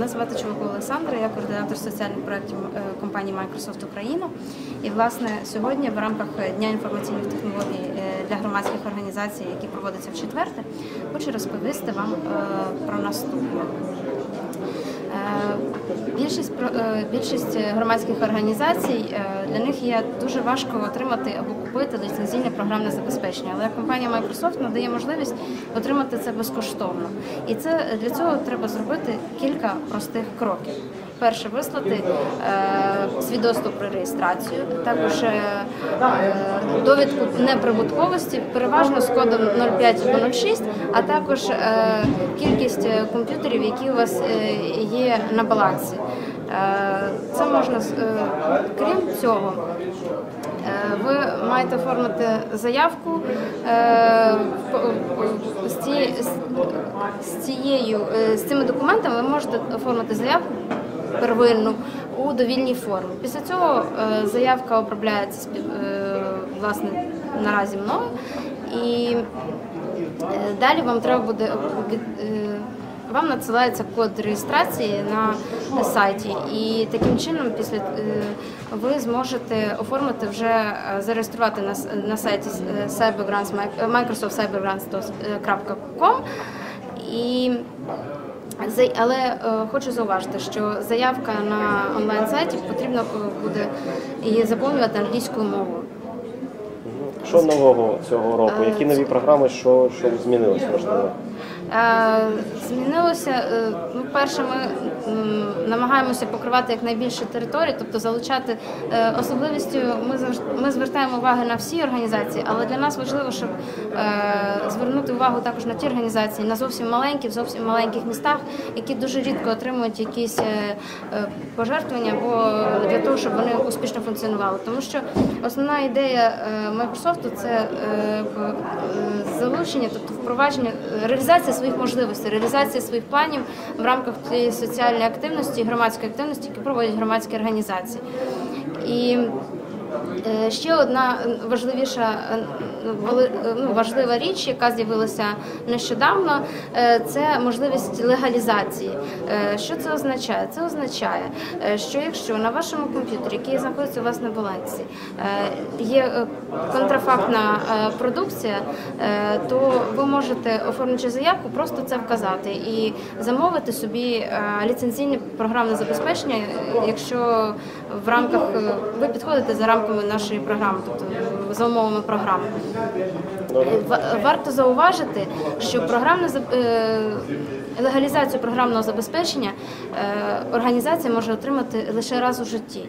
Мене звати Чоловікова Олександра, я координатор соціальних проєктів е, компанії Microsoft Україна. І власне сьогодні в рамках Дня інформаційних технологій е, для громадських організацій, які проводяться в четверте, хочу розповісти вам е, про наступне. Е, Більшість е, більшість громадських організацій для них є дуже важко отримати або купити ліцензійне програмне забезпечення. Але компанія Microsoft надає можливість отримати це безкоштовно. І це для цього треба зробити кілька простих кроків. Перше вислати е, свідоцтво про реєстрацію, також е, е, довідку неприбутковості, переважно з кодом 0506, а також кількість комп'ютерів, які у вас є на балансі. Це можна крім цього. Ви маєте оформити заявку з цією з цими документами. Ви можете оформити заявку первинну у довільній формі. Після цього е, заявка обробляється е, власне наразі мною. І е, далі вам треба буде вам надсилається код реєстрації на сайті, і таким чином, після ви зможете оформити вже зареєструвати на, на сайті cybergrants, Microsoft cybergrants.com і Але е, хочу зауважити, що заявка на онлайн сайті потрібно е, буде її заповнювати англійською мовою. Що нового цього року? Які нові програми, що, що змінилось можливо? Е, Змінилося. е, Ну, перше, ми намагаємося покривати якнайбільше територій, тобто залучати е, особливістю. Ми ми звертаємо увагу на всі організації, але для нас важливо, щоб звернути увагу також на ті організації на зовсім маленькі, в зовсім маленьких містах, які дуже рідко отримують якісь пожертвування, або для того, щоб вони успішно функціонували. Тому що основна ідея Microsoft це залучення, тобто впровадження, реалізація своїх можливостей, реалізації своїх планів в рамках тієї соціальної активності, громадської активності, які проводять громадські організації. І Ще одна важливіша е, е, ну, важлива річ, яка з'явилася нещодавно, е, це можливість легалізації. Е, Що це означає? Це означає, е, що якщо на вашому комп'ютері, який знаходиться у вас на балансі, е, є е, контрафактна е, продукція, е, то ви можете оформлюючи заявку, просто це вказати і замовити собі е, ліцензійне програмне забезпечення, е, якщо в рамках е, ви підходите за рамками нашої програми, тобто за умовами програми. Е, Варто зауважити, що програмне е, легалізацію програмного забезпечення е, організація може отримати лише раз у житті.